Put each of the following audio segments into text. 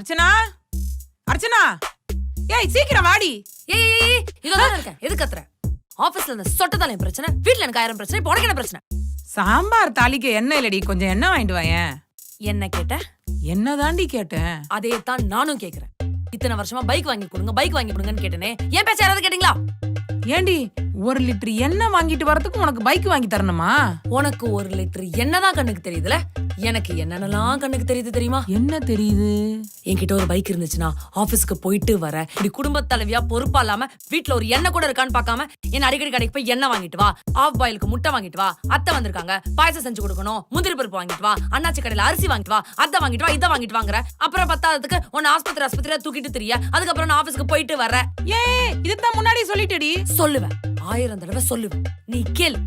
அர்ச்சனா? அர்ச்சனா? ஏய் சீக்கிரம் வாடி. ஏய் ஏய், ஏய் இதெல்லாம் இருக்கேன். எது கத்துற? ஆபீஸ்ல இந்த சொட்டதால என் பிரச்சனை. வீட்ல எனக்கு ஆயிரம் பிரச்சனை இப்போ உனக்கு என்ன பிரச்சனை? சாம்பார் தாளிக்கு எண்ணெய் இல்லடி. கொஞ்சம் எண்ணெய் வாங்கிட்டு வாயேன் என்ன கேட்ட? என்ன தாண்டி கேட்டேன் அதே தான் நானும் கேக்குறேன். இத்தனை வருஷமா பைக் வாங்கி கொடுங்க பைக் வாங்கி கொடுங்கன்னு கேட்டனே. ஏன் பேச்ச யாராவது கேட்டீங்களா? ஏண்டி ஒரு லிட்டர் எண்ணெய் வாங்கிட்டு வரதுக்கு உனக்கு பைக் வாங்கி தரணுமா? உனக்கு ஒரு லிட்டர் என்னதான் கண்ணுக்கு தெரியுதுல? எனக்கு என்னென்னலாம் கண்ணுக்கு தெரியுது தெரியுமா? என்ன தெரியுது? என்கிட்ட ஒரு பைக் இருந்துச்சுன்னா ஆபீஸ்க்கு போயிட்டு வர. இப்படி குடும்ப தலைவியா பொறுப்பா இல்லாம வீட்ல ஒரு எண்ணெய் கூட இருக்கான்னு பார்க்காம என்ன அடிக்கடி கடைக்கு போய் எண்ணெய் வாங்கிட்டு வா. ஆஃப் பாயிலுக்கு முட்டை வாங்கிட்டு வா. அத்தை வந்திருக்காங்க. பாயசம் செஞ்சு கொடுக்கணும். முந்திரி பருப்பு வாங்கிட்டு வா. அண்ணாச்சி கடையில அரிசி வாங்கிட்டு வா. அத்தை வாங்கிட்டு வா இதை வாங்கிட்டு வாங்குற. அப்புறம் பத்தாததுக்கு உன்னை ஆஸ்பத்திரி ஆஸ்பத்திரியா தூக்கிட்டு தெரிய. அதுக்கப்புறம் நான் ஆபீஸ்க்கு போயிட்டு வர. ஏய் இதுதான் முன்னாடி சொல்லிட்டடி. சொல்லுவேன். ஆயிரம் தடவை சொல்லுவேன் நீ கேளு.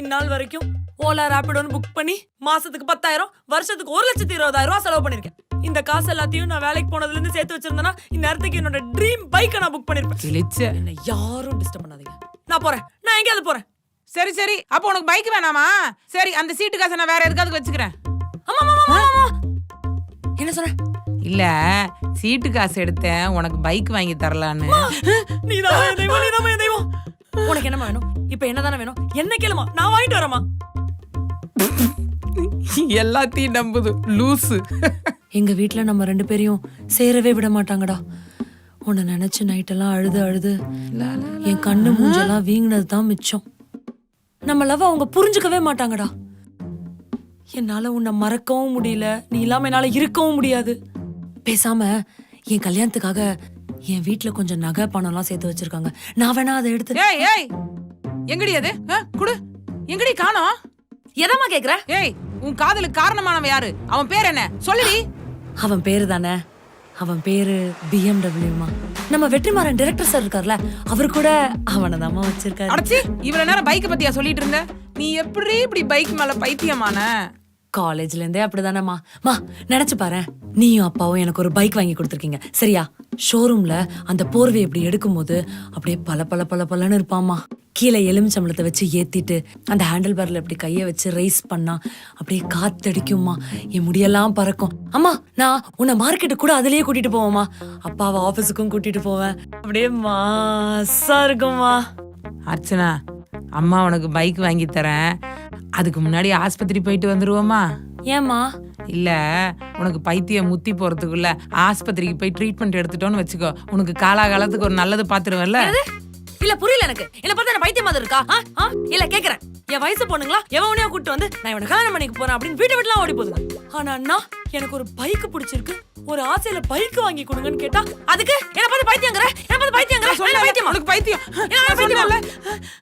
இந்நாள் வரைக்கும் ஓலா ரேபிடோன்னு புக் பண்ணி மாசத்துக்கு பத்தாயிரம் வருஷத்துக்கு ஒரு லட்சத்தி இருபதாயிரம் ரூபாய் செலவு பண்ணிருக்கேன். இந்த காசு எல்லாத்தையும் நான் வேலைக்கு போனதுல இருந்து சேர்த்து வச்சிருந்தேன்னா இந்நேரத்துக்கு என்னோட ட்ரீம் பைக்கை நான் புக் பண்ணிருப்பேன். என்ன யாரும் டிஸ்டர்ப் பண்ணாதீங்க. நான் போறேன். நான் எங்கேயாவது போறேன். சரி சரி. அப்போ உனக்கு பைக் வேணாமா? சரி அந்த சீட்டு காசை நான் வேற எதுக்காவது வச்சுக்கிறேன். என்ன சொன்ன? இல்ல சீட்டு காசு எடுத்தேன். உனக்கு பைக் வாங்கி தரலான்னு. நீ தான் தெய்வம் நீ தான் தெய்வம். உனக்கு என்னமா வேணும்? இப்போ என்னதானே வேணும்? என்ன கேளுமா நான் வாங்கிட்டு வரேம்மா. எல்லாத்தையும் நம்புது. லூசு. எங்க வீட்ல நம்ம ரெண்டு பேரையும் சேரவே விட மாட்டாங்கடா. உன்னை நினைச்சு நைட்டெல்லாம் அழுது அழுது என் கண்ணு மூஞ்செல்லாம் வீங்கினது தான் மிச்சம். நம்ம லவ் அவங்க புரிஞ்சுக்கவே மாட்டாங்கடா. என்னால உன்னை மறக்கவும் முடியல. நீ இல்லாம என்னால இருக்கவும் முடியாது. பேசாம என் கல்யாணத்துக்காக என் வீட்ல கொஞ்சம் நகை பணம்லாம் சேர்த்து வச்சிருக்காங்க. நான் வேணா அதை எடுத்து ஏய் ஏய்! எங்கடி அது? ஆ, குடு. எங்கடி காணோம்? எதம்மா கேக்குற? ஏய் உன் காதலுக்கு காரணமானவன் யாரு? அவன் பேர் என்ன? சொல்லுடி. அவன் பேரு தானே? அவன் பேரு பிஎம்டபிள்யூமா நம்ம வெற்றிமாறன் டைரக்டர் சார் இருக்கார்ல அவர் கூட அவனை தாம்மா வச்சிருக்காரு. அடச்சி இவ்வளவு நேரம் பைக்க பத்தியா சொல்லிட்டு இருந்த? நீ எப்படி இப்படி பைக் மேல பைத்தியமான? காலேஜ்ல இருந்தே அப்படிதானேம்மா. மா நினைச்சு பாரு நீயும் அப்பாவும் எனக்கு ஒரு பைக் வாங்கி கொடுத்துருக்கீங்க. சரியா? ஷோரூம்ல அந்த போர்வை இப்படி எடுக்கும்போது அப்படியே பல பல பல பலன்னு இருப்பாம்மா. கீழே எலுமிச்சம்பளத்தை வச்சு ஏத்திட்டு அந்த ஹேண்டில் பார்ல இப்படி கையை வச்சு ரைஸ் பண்ணா அப்படியே காத்தடிக்கும்மா. என் முடியெல்லாம் பறக்கும். அம்மா நான் உன்னை மார்க்கெட்டு கூட அதுலயே கூட்டிட்டு போவேம்மா. அப்பாவை ஆபீஸுக்கும் கூட்டிட்டு போவேன். அப்படியே மாசா இருக்கும்மா. அர்ச்சனா அம்மா உனக்கு பைக் வாங்கி தரேன். அதுக்கு முன்னாடி ஆஸ்பத்திரி போயிட்டு வந்துருவோமா ஏம்மா? இல்ல உனக்கு பைத்தியம் முத்தி போறதுக்குள்ள ஆஸ்பத்திரிக்கு போய் ட்ரீட்மெண்ட் எடுத்துட்டோன்னு வச்சுக்கோ. உனக்கு காலாகாலத்துக்கு ஒரு நல்லது பாத்துருவல்ல இல்ல புரியல எனக்கு. என்ன பார்த்தா என்ன பைத்தியம் மாதிரி இருக்கா? இல்ல கேக்குறேன். என் வயசு பொண்ணுங்களா எவனையா கூட்டு வந்து நான் இவனை கல்யாணம் பண்ணிக்க போறேன் அப்படின்னு வீட்டை விட்டுலாம் ஓடி போகுது ஆனா அண்ணா எனக்கு ஒரு பைக் பிடிச்சிருக்கு. ஒரு ஆசையில பைக் வாங்கி கொடுங்கன்னு கேட்டா அதுக்கு? என்ன பார்த்து பைத்தியங்கிற? என்ன பார்த்து பைத்தியங்கிற? பைத்தியமா? உனக்கு பைத்தியம்.